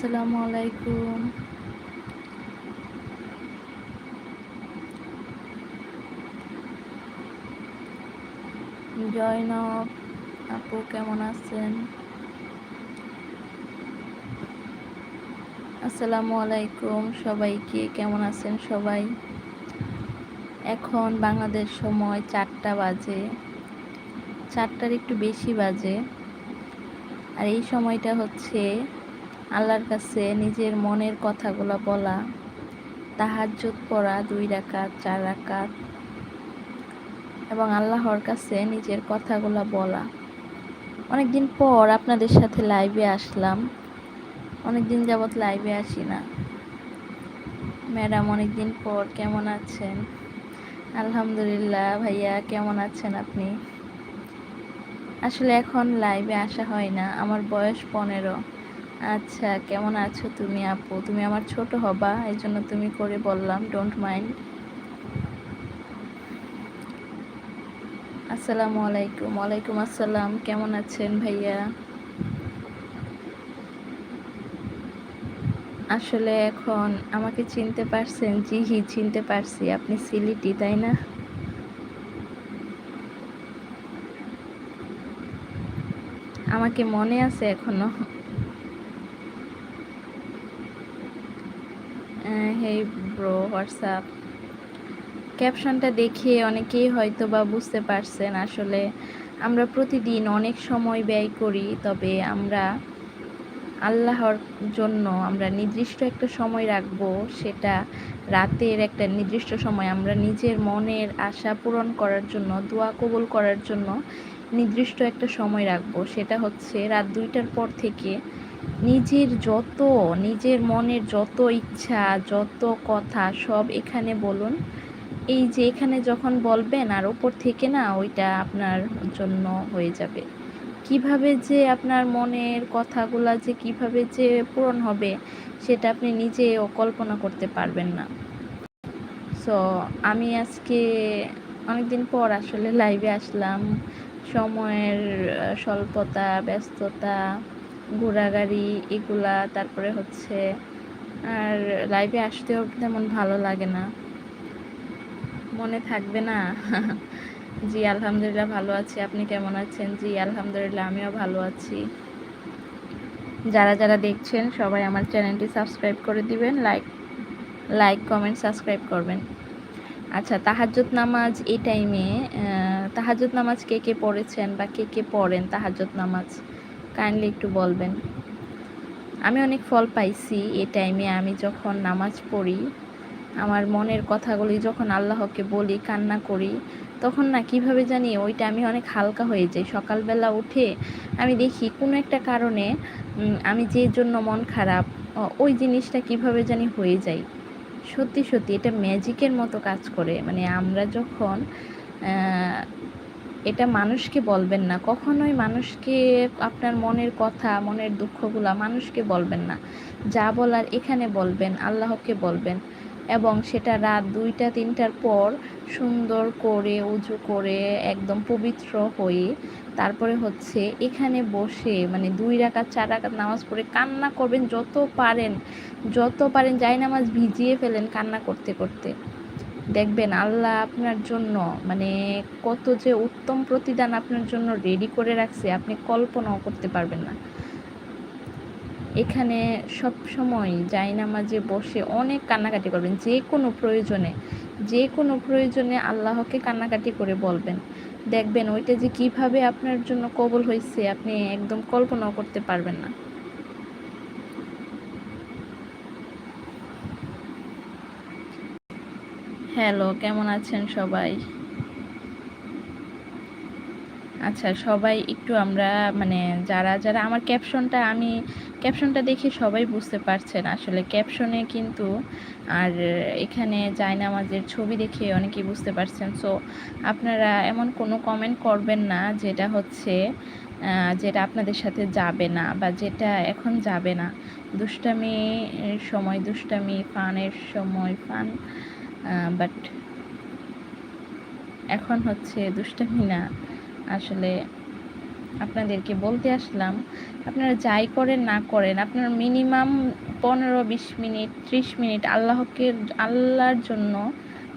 আসসালামু আলাইকুম। জয়নব, আপু কেমন আছেন? আসসালামু আলাইকুম সবাইকে কেমন আছেন সবাই? এখন বাংলাদেশ সময় চারটা বাজে। চারটার একটু বেশি বাজে। আর এই সময়টা হচ্ছে আল্লাহর কাছে নিজের মনের কথাগুলো বলা, তাহাজ্জুদ পড়া দুই রাকাত, চার রাকাত এবং আল্লাহর কাছে নিজের কথাগুলো বলা। অনেকদিন পর আপনাদের সাথে লাইভে আসলাম। অনেকদিন যাবৎ লাইভে আসি না। ম্যাডাম, অনেকদিন পর কেমন আছেন? আলহামদুলিল্লাহ ভাইয়া, কেমন আছেন আপনি? আসলে এখন লাইভে আসা হয় না, আমার বয়স পনেরো। আচ্ছা কেমন আছো তুমি আপু? তুমি আমার ছোট হবা এই জন্য তুমি করে বললাম ডোন্ট মাইন্ড আসসালামু আলাইকুম। ওয়ালাইকুম আসসালাম, কেমন আছেন ভাইয়া? আসলে এখন আমাকে চিনতে পারছেন, জি হি, চিনতে পারছি। আপনি সিলিটি, তাই না? আমাকে মনে আছে এখনও। হেই ব্রো হোয়াটসঅ্যাপ ক্যাপশনটা দেখে অনেকেই হয়তো বা বুঝতে পারছেন আসলে আমরা প্রতিদিন অনেক সময় ব্যয় করি, তবে আমরা আল্লাহর জন্য আমরা নির্দিষ্ট একটা সময় রাখব, সেটা রাতের একটা নির্দিষ্ট সময়। আমরা নিজের মনের আশা পূরণ করার জন্য, দোয়া কবুল করার জন্য নির্দিষ্ট একটা সময় রাখব। সেটা হচ্ছে রাত দুইটার পর থেকে নিজের যত, নিজের মনের যত ইচ্ছা, যত কথা সব এখানে বলুন। এই যে এখানে যখন বলবেন আর ওপর থেকে না ওইটা আপনার জন্য হয়ে যাবে। কীভাবে যে আপনার মনের কথাগুলা যে কীভাবে যে পূরণ হবে সেটা আপনি নিজেও কল্পনা করতে পারবেন না। সো আমি আজকে অনেকদিন পর আসলে লাইভে আসলাম। সময়ের স্বল্পতা, ব্যস্ততা ঘোরাগাড়ি এগুলা, তারপরে হচ্ছে আর লাইভে আসতেও তেমন ভালো লাগে না। মনে থাকবে না। জি, আলহামদুলিল্লাহ ভালো আছি। আপনি কেমন আছেন? জি, আলহামদুলিল্লাহ, আমিও ভালো আছি। যারা যারা দেখছেন, সবাই আমার চ্যানেলটি সাবস্ক্রাইব করে দিবেন। লাইক লাইক কমেন্ট সাবস্ক্রাইব করবেন। আচ্ছা তাহাজ্জুদ নামাজ এই টাইমে তাহাজ্জুদ নামাজ কে কে পড়েছেন বা কে কে পড়েন তাহাজ্জুদ নামাজ? কাইন্ডলি একটু বলবেন। আমি অনেক ফল পাইছি এই টাইমে আমি যখন নামাজ পড়ি, আমার মনের কথাগুলি যখন আল্লাহকে বলি, কান্না করি, তখন না কীভাবে জানি ওইটা আমি অনেক হালকা হয়ে যাই। সকালবেলা উঠে আমি দেখি কোনো একটা কারণে আমি যে জন্য মন খারাপ ওই জিনিসটা কীভাবে জানি হয়ে যায়। সত্যি সত্যি এটা ম্যাজিকের মতো কাজ করে। মানে আমরা যখন এটা মানুষকে বলবেন না। কখনোই মানুষকে আপনার মনের কথা, মনের দুঃখগুলা মানুষকে বলবেন না। যা বলার এখানে বলবেন, আল্লাহকে বলবেন এবং সেটা রাত দুইটা, তিনটার পর সুন্দর করে, উজু করে একদম পবিত্র হয়ে তারপরে হচ্ছে এখানে বসে মানে দুই রাকাত, চার রাকাত নামাজ পড়ে কান্না করবেন যত পারেন যত পারেন, যাই নামাজ ভিজিয়ে ফেলেন কান্না করতে করতে। দেখবেন আল্লাহ আপনার জন্য মানে কত যে উত্তম প্রতিদান আপনার জন্য রেডি করে রাখছে, আপনি কল্পনাও করতে পারবেন না। এখানে সব সময় যাই বসে অনেক কান্নাকাটি করবেন, যে কোনো প্রয়োজনে, যে কোনো প্রয়োজনে আল্লাহকে কান্নাকাটি করে বলবেন। দেখবেন ওইটা যে কীভাবে আপনার জন্য কবল হয়েছে আপনি একদম কল্পনাও করতে পারবেন না। হ্যালো কেমন আছেন সবাই? আচ্ছা সবাই একটু আমরা মানে যারা যারা, আমার ক্যাপশনটা আমি ক্যাপশনটা দেখে সবাই বুঝতে পারছেন আসলে ক্যাপশনে কিন্তু আর এখানে জায়নামাজের ছবি দেখে অনেকেই বুঝতে পারছেন। সো আপনারা এমন কোনো কমেন্ট করবেন না যেটা হচ্ছে যেটা আপনাদের সাথে যাবে না বা যেটা এখন যাবে না। দুষ্টামির সময় দুষ্টামি ফানের সময়, ফান বাট এখন হচ্ছে দুষ্টামি না। আসলে আপনাদেরকে বলতে আসলাম, আপনারা যাই করেন না করেন, আপনার মিনিমাম পনেরো, বিশ মিনিট, ত্রিশ মিনিট আল্লাহকে, আল্লাহর জন্য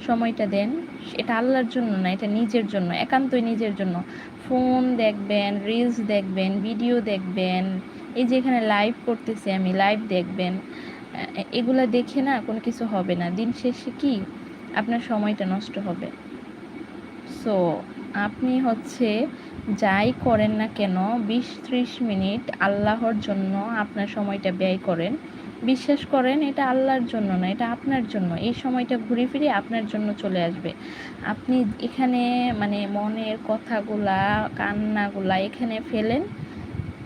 সময়টা দেন। এটা আল্লাহর জন্য না, এটা নিজের জন্য, একান্তই নিজের জন্য। ফোন দেখবেন রিলস দেখবেন ভিডিও দেখবেন, এই যে এখানে লাইভ করতেছি আমি লাইভ দেখবেন। এগুলা দেখে না কোনো কিছু হবে না। দিন শেষে কি আপনার সময়টা নষ্ট হবে? সো আপনি হচ্ছে যাই করেন না কেন, বিশ ত্রিশ মিনিট আল্লাহর জন্য আপনার সময়টা ব্যয় করেন। বিশ্বাস করেন, এটা আল্লাহর জন্য না, এটা আপনার জন্য। এই সময়টা ঘুরে ফিরে আপনার জন্য চলে আসবে। আপনি এখানে মানে মনের কথাগুলা, কান্নাগুলা এখানে ফেলেন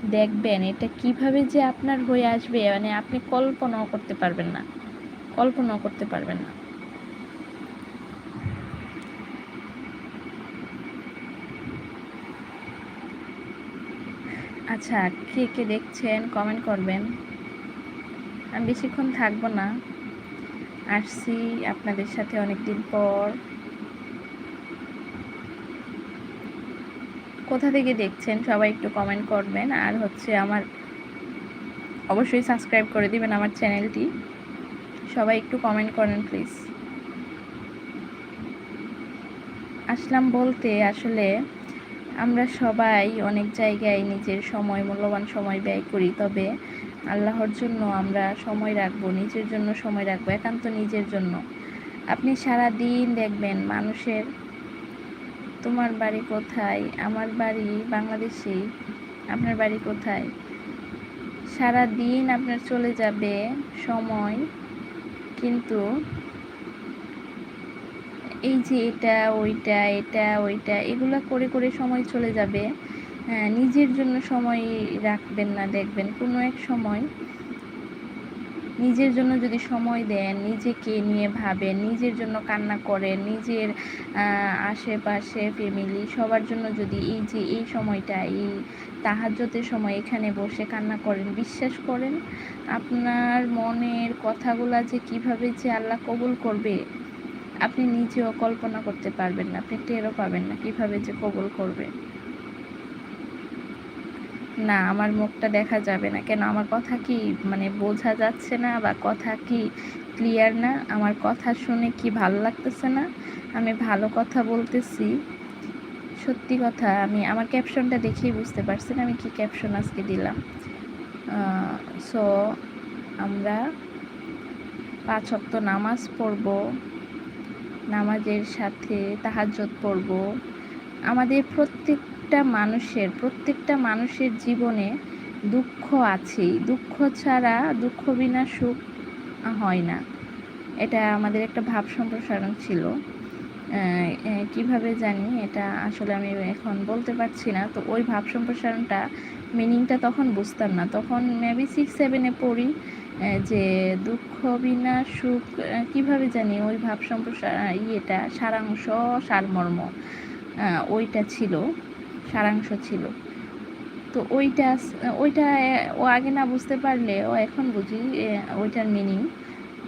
দেখবেন এটা কীভাবে যে আপনার হয়ে আসবে মানে আপনি কল্পনাও করতে পারবেন না। কল্পনাও করতে পারবেন না। আচ্ছা কে কে দেখছেন কমেন্ট করবেন। আমি বেশিক্ষণ থাকব না। আসছি আপনাদের সাথে অনেক দিন পর। কোথা থেকে দেখছেন সবাই একটু কমেন্ট করবেন। আর হচ্ছে আমার অবশ্যই সাবস্ক্রাইব করে দিবেন আমার চ্যানেলটি সবাই একটু কমেন্ট করেন প্লিজ আসলাম বলতে আসলে আমরা সবাই অনেক জায়গায় নিজের সময়, মূল্যবান সময় ব্যয় করি, তবে আল্লাহর জন্য আমরা সময় রাখব, নিজের জন্য সময় রাখব, একান্ত নিজের জন্য। আপনি সারা দিন দেখবেন মানুষের তোমার বাড়ি কোথায়? আমার বাড়ি বাংলাদেশেই আপনার বাড়ি কোথায়? সারা দিন আপনার চলে যাবে সময় কিন্তু এই যে এটা ওইটা এটা ওইটা এগুলো করে করে সময় চলে যাবে। হ্যাঁ, নিজের জন্য সময় রাখবেন না দেখবেন। কোনো এক সময় নিজের জন্য যদি সময় দেন, নিজেকে নিয়ে ভাবেন, নিজের জন্য কান্না করেন, নিজের আশেপাশে ফ্যামিলি সবার জন্য যদি এই যে এই সময়টা, এই তাহাজ্যতের সময় এখানে বসে কান্না করেন, বিশ্বাস করেন আপনার মনের কথাগুলা যে কীভাবে যে আল্লাহ কবুল করবে, আপনি নিজেও কল্পনা করতে পারবেন না, আপনি টেরও পাবেন না কীভাবে যে কবুল করবে। না, আমার মুখটা দেখা যাবে না। কেন? আমার কথা কি মানে বোঝা যাচ্ছে না বা কথা কি ক্লিয়ার না? আমার কথা শুনে কি ভালো লাগতেছে না? আমি ভালো কথা বলতেছি। সত্যি কথা, আমি আমার ক্যাপশনটা দেখেই বুঝতে পারছি না আমি কি ক্যাপশন আজকে দিলাম। সো আমরা পাঁচ অক্ত নামাজ পড়ব, নামাজের সাথে তাহাজ্জত পড়ব। আমাদের প্রত্যেকটা মানুষের প্রত্যেকটা মানুষের জীবনে দুঃখ আছেই। দুঃখ ছাড়া দুঃখ বিনা সুখ হয় না। এটা আমাদের একটা ভাব সম্প্রসারণ ছিল। কীভাবে জানি এটা আসলে আমি এখন বলতে পারছি না। তো ওই ভাব সম্প্রসারণটা মিনিংটা তখন বুঝতাম না। তখন মেবি সিক্স সেভেনে পড়ি যে দুঃখ বিনা সুখ কীভাবে জানি ওই ভাব সম্প্রসার, ইয়েটা, সারাংশ, সারমর্ম ওইটা ছিল। সারাংশ ছিল। তো ওইটা ওইটা ও আগে না বুঝতে পারলে ও এখন বুঝি ওইটার মিনিং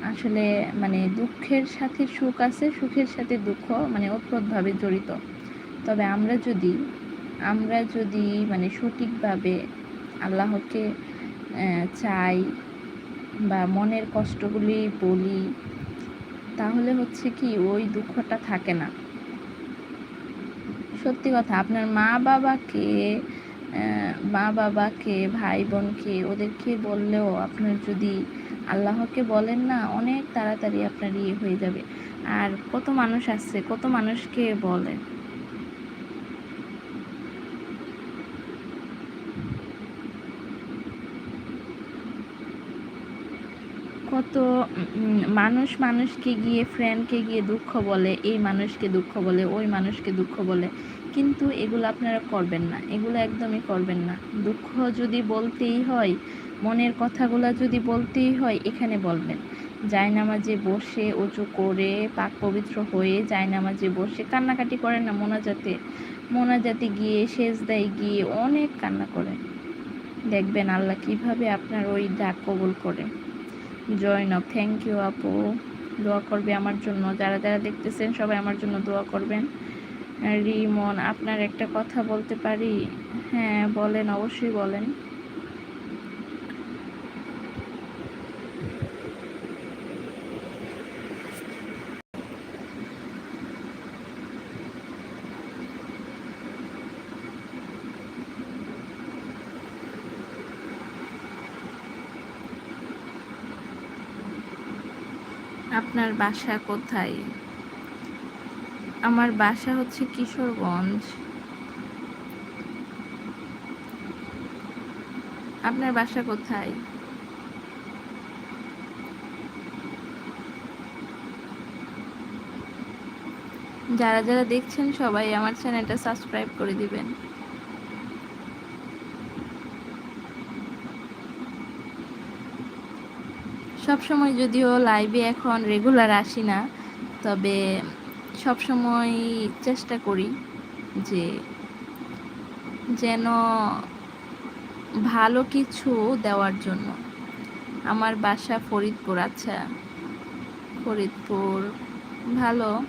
আসলে মানে দুঃখের সাথে সুখ আছে, সুখের সাথে দুঃখ মানে ওতপ্রোতভাবে জড়িত। তবে আমরা যদি আমরা যদি মানে সঠিকভাবে আল্লাহকে চাই বা মনের কষ্টগুলি বলি, তাহলে হচ্ছে কি ওই দুঃখটা থাকে না। সত্যি কথা, আপনার মা বাবাকে মা বাবাকে, ভাই বোনকে, ওদেরকে বললেও আপনার যদি আল্লাহকে বলেন না, অনেক তাড়াতাড়ি আপনার ইয়ে হয়ে যাবে। আর কত মানুষ আসছে কত মানুষকে বলে কত মানুষ মানুষকে গিয়ে ফ্রেন্ডকে গিয়ে দুঃখ বলে, এই মানুষকে দুঃখ বলে, ওই মানুষকে দুঃখ বলে। কিন্তু এগুলো আপনারা করবেন না, এগুলো একদমই করবেন না। দুঃখ যদি বলতেই হয়, মনের কথাগুলো যদি বলতেই হয়, এখানে বলবেন। জায়নামাজে বসে উঁচু করে পাক পবিত্র হয়ে জায়নামাজে বসে কান্নাকাটি করেন না মোনাজাতে। মোনাজাতে গিয়ে দেয় গিয়ে অনেক কান্না করেন। দেখবেন আল্লাহ কীভাবে আপনার ওই ডাক কবুল করে। জয়নব থ্যাংক ইউ আপু। দোয়া করবে আমার জন্য। যারা যারা দেখতেছেন, সবাই আমার জন্য দোয়া করবেন। রিমন, আপনার একটা কথা বলতে পারি? হ্যাঁ বলেন, অবশ্যই বলেন। আপনার বাসা কোথায়? আমার বাসা হচ্ছে কিশোরগঞ্জ। আপনার বাসা কোথায়? যারা যারা দেখছেন সবাই আমার চ্যানেলটা সাবস্ক্রাইব করে দিবেন। সব সময় যদিও লাইভে এখন রেগুলার আসি না, তবে সব সময় চেষ্টা করি যে যেন ভালো কিছু দেওয়ার জন্য। আমার বাসা ফরিদপুর আচ্ছা। ফরিদপুর ভালো,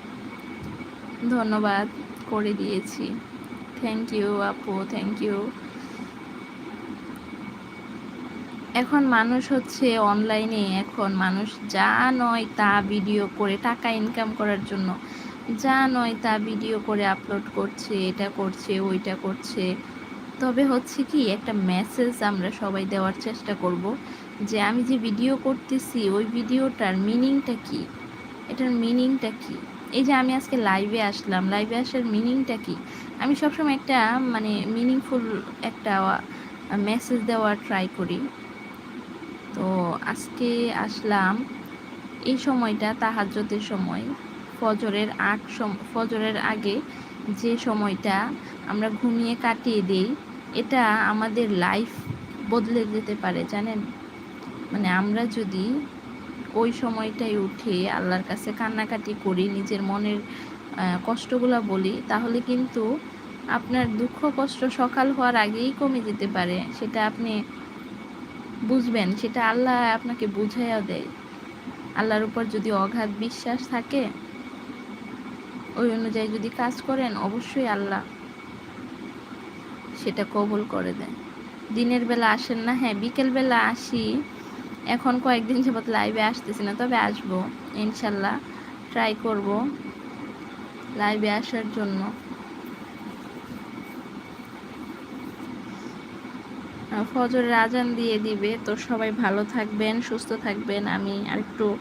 ধন্যবাদ করে দিয়েছি। থ্যাংক ইউ আপু থ্যাংক ইউ এখন মানুষ হচ্ছে অনলাইনে এখন মানুষ যা নয় তা ভিডিও করে টাকা ইনকাম করার জন্য। যা নয় তা ভিডিও করে আপলোড করছে, এটা করছে, ওইটা করছে। তবে হচ্ছে কি, একটা মেসেজ আমরা সবাই দেওয়ার চেষ্টা করব যে আমি যে ভিডিও করতেছি, ওই ভিডিওটার মিনিংটা কি? এটার মিনিংটা কি? এই যে আমি আজকে লাইভে আসলাম লাইভে আসার মিনিংটা কি? আমি সবসময় একটা মানে মিনিংফুল একটা মেসেজ দেওয়ার ট্রাই করি। তো আজকে আসলাম এই সময়টা তাহাজ্যতের সময়। ফজরের আগ ফজরের আগে যে সময়টা আমরা ঘুমিয়ে কাটিয়ে দিই, এটা আমাদের লাইফ বদলে যেতে পারে, জানেন? মানে আমরা যদি ওই সময়টায় উঠে আল্লাহর কাছে কান্নাকাটি করি, নিজের মনের কষ্টগুলো বলি, তাহলে কিন্তু আপনার দুঃখ কষ্ট সকাল হওয়ার আগেই কমে যেতে পারে। সেটা আপনি বুঝবেন, সেটা আল্লাহ আপনাকে বুঝাইয়া দেয়। আল্লাহর উপর যদি অগাধ বিশ্বাস থাকে, ওই অনুযায়ী যদি কাজ করেন, অবশ্যই আল্লাহ সেটা কবল করে দেন। দিনের বেলা আসেন না হ্যাঁ বিকেলবেলা আসি। এখন কয়েকদিন যাবত লাইভে আসতেছি না, তবে আসব, ইনশাল্লাহ। ট্রাই করব লাইভে আসার জন্য। ফজরের আজান দিয়ে দিবে। তো সবাই ভালো থাকবেন, সুস্থ থাকবেন। আমি আরেকটু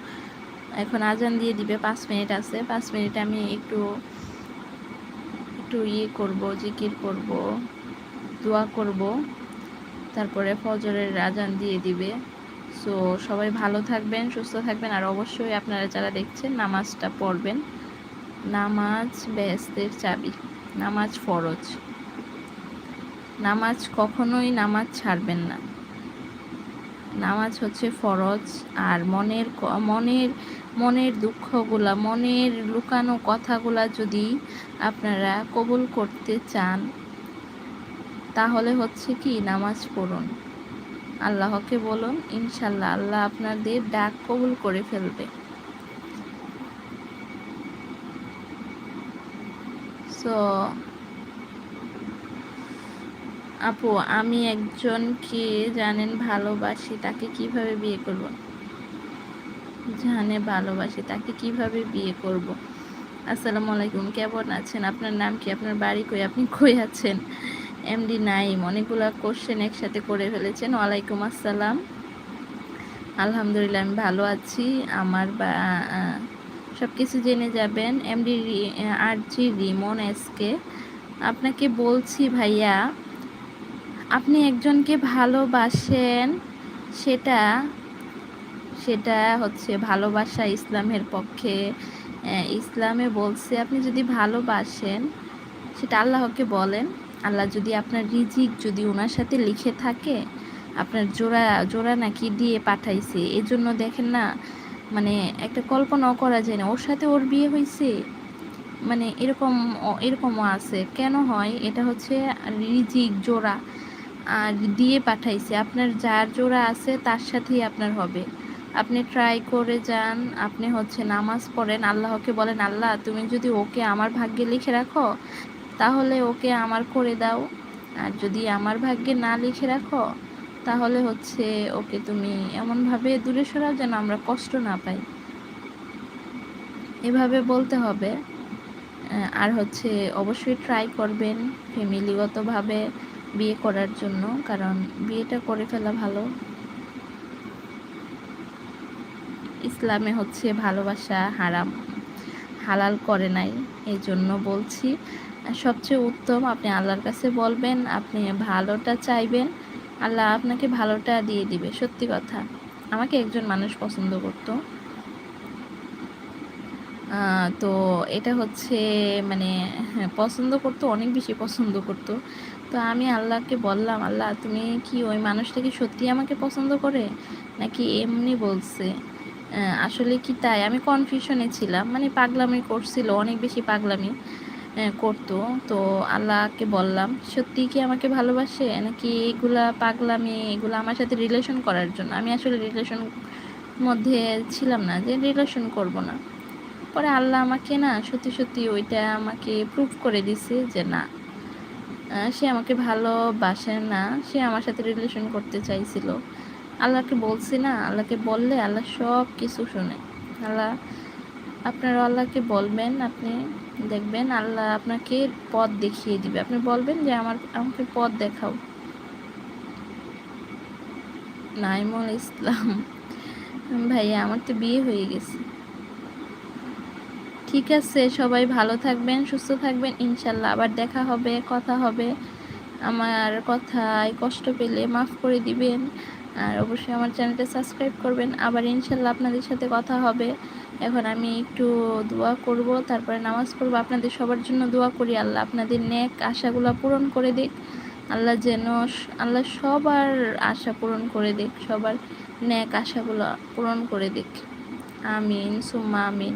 এখন আজান দিয়ে দিবে, পাঁচ মিনিট আছে। পাঁচ মিনিট আমি একটু একটু ইয়ে করব, জিকির করব, দোয়া করব। তারপরে ফজরের আজান দিয়ে দিবে। সো সবাই ভালো থাকবেন, সুস্থ থাকবেন। আর অবশ্যই আপনারা যারা দেখছেন, নামাজটা পড়বেন। নামাজ বেহেস্তের চাবি, নামাজ ফরজ। নামাজ কখনোই নামাজ ছাড়বেন না। নামাজ হচ্ছে ফরজ আর মনের মনের মনের দুঃখগুলা, মনের লুকানো কথাগুলা যদি আপনারা কবুল করতে চান, তাহলে হচ্ছে কি নামাজ পড়ুন। আল্লাহকে বলুন ইনশাল্লাহ আল্লাহ আপনাদের ডাক কবুল করে ফেলবে। সো আপু, আমি একজনকে জানেন ভালোবাসি, তাকে কীভাবে বিয়ে করব? জানে ভালোবাসি, তাকে কীভাবে বিয়ে করব? আসসালামু আলাইকুম, কেমন আছেন? আপনার নাম কি? আপনার বাড়ি কই? আপনি কই আছেন? এমডি নাইম, অনেকগুলো কোশ্চেন একসাথে করে ফেলেছেন। ওয়ালাইকুম আসসালাম। আলহামদুলিল্লাহ, আমি ভালো আছি। আমার বা সব কিছু জেনে যাবেন। এমডি আর জি রিমন এসকে আপনাকে বলছি ভাইয়া আপনি একজনকে ভালোবাসেন, সেটা সেটা হচ্ছে ভালোবাসা ইসলামের পক্ষে। ইসলামে বলছে আপনি যদি ভালোবাসেন, সেটা আল্লাহকে বলেন। আল্লাহ যদি আপনার রিজিক যদি ওনার সাথে লিখে থাকে, আপনার জোড়া জোড়া নাকি দিয়ে পাঠাইছে। এজন্য দেখেন না মানে একটা কল্পনাও করা যায় না। ওর সাথে ওর বিয়ে হয়েছে মানে এরকম, এরকমও আছে। কেন হয়? এটা হচ্ছে রিজিক জোড়া। আর দিয়ে পাঠাইছে। আপনার যার জোড়া আছে, তার সাথেই আপনার হবে। আপনি ট্রাই করে যান, আপনি হচ্ছে নামাজ পড়েন, আল্লাহকে বলেন, আল্লাহ, তুমি যদি ওকে আমার ভাগ্যে লিখে রাখো, তাহলে ওকে আমার করে দাও। আর যদি আমার ভাগ্যে না লিখে রাখো, তাহলে হচ্ছে ওকে তুমি এমনভাবে দূরে সরাও যেন আমরা কষ্ট না পাই। এভাবে বলতে হবে। আর হচ্ছে অবশ্যই ট্রাই করবেন ফ্যামিলিগতভাবে বিয়ে করার জন্য কারণ বিয়েটা করে ফেলা ভালো। ইসলামে হচ্ছে ভালোবাসা হারাম হালাল করে নাই এই জন্য বলছি সবচেয়ে উত্তম আপনি আল্লাহর কাছে বলবেন আপনি ভালোটা চাইবেন আল্লাহ আপনাকে ভালোটা দিয়ে দিবে সত্যি কথা। আমাকে একজন মানুষ পছন্দ করতো। তো এটা হচ্ছে মানে হ্যাঁ, পছন্দ করতো অনেক বেশি পছন্দ করতো। তো আমি আল্লাহকে বললাম, আল্লাহ, তুমি কি ওই মানুষটা কি সত্যি আমাকে পছন্দ করে? নাকি এমনি বলছে আসলে কি তাই? আমি কনফিউশনে ছিলাম মানে পাগলামি করছিল, অনেক বেশি পাগলামি করতো। তো আল্লাহকে বললাম, সত্যি কি আমাকে ভালোবাসে? নাকি এগুলা পাগলামি, এগুলো আমার সাথে রিলেশন করার জন্য? আমি আসলে রিলেশন মধ্যে ছিলাম না, যে রিলেশন করব না। পরে আল্লাহ আমাকে না সত্যি সত্যি ওইটা আমাকে প্রুভ করে দিছে যে না সে আমাকে ভালোবাসে না। সে আমার সাথে রিলেশন করতে চাইছিল। আল্লাহকে বলছি না, আল্লাহকে বললে আল্লাহ সব কিছু শোনে। আল্লাহ আপনারা আল্লাহকে বলবেন, আপনি দেখবেন আল্লাহ আপনাকে পথ দেখিয়ে দিবে। আপনি বলবেন যে, আমার, আমাকে পথ দেখাও। নাইমুল ইসলাম, ভাইয়া, আমার তো বিয়ে হয়ে গেছে। ঠিক আছে, সবাই ভালো থাকবেন, সুস্থ থাকবেন, ইনশাল্লাহ আবার দেখা হবে, কথা হবে। আমার কথায় কষ্ট পেলে মাফ করে দিবেন। আর অবশ্যই আমার চ্যানেলটা সাবস্ক্রাইব করবেন। আবার ইনশাল্লাহ আপনাদের সাথে কথা হবে। এখন আমি একটু দোয়া করব, তারপরে নামাজ পড়ব। আপনাদের সবার জন্য দোয়া করি আল্লাহ, আপনাদের নেক আশাগুলো পূরণ করে দিক। আল্লাহ যেন আল্লাহ সবার আশা পূরণ করে দিক, সবার নেক আশাগুলো পূরণ করে দিক। আমিন, সুম্মা আমিন।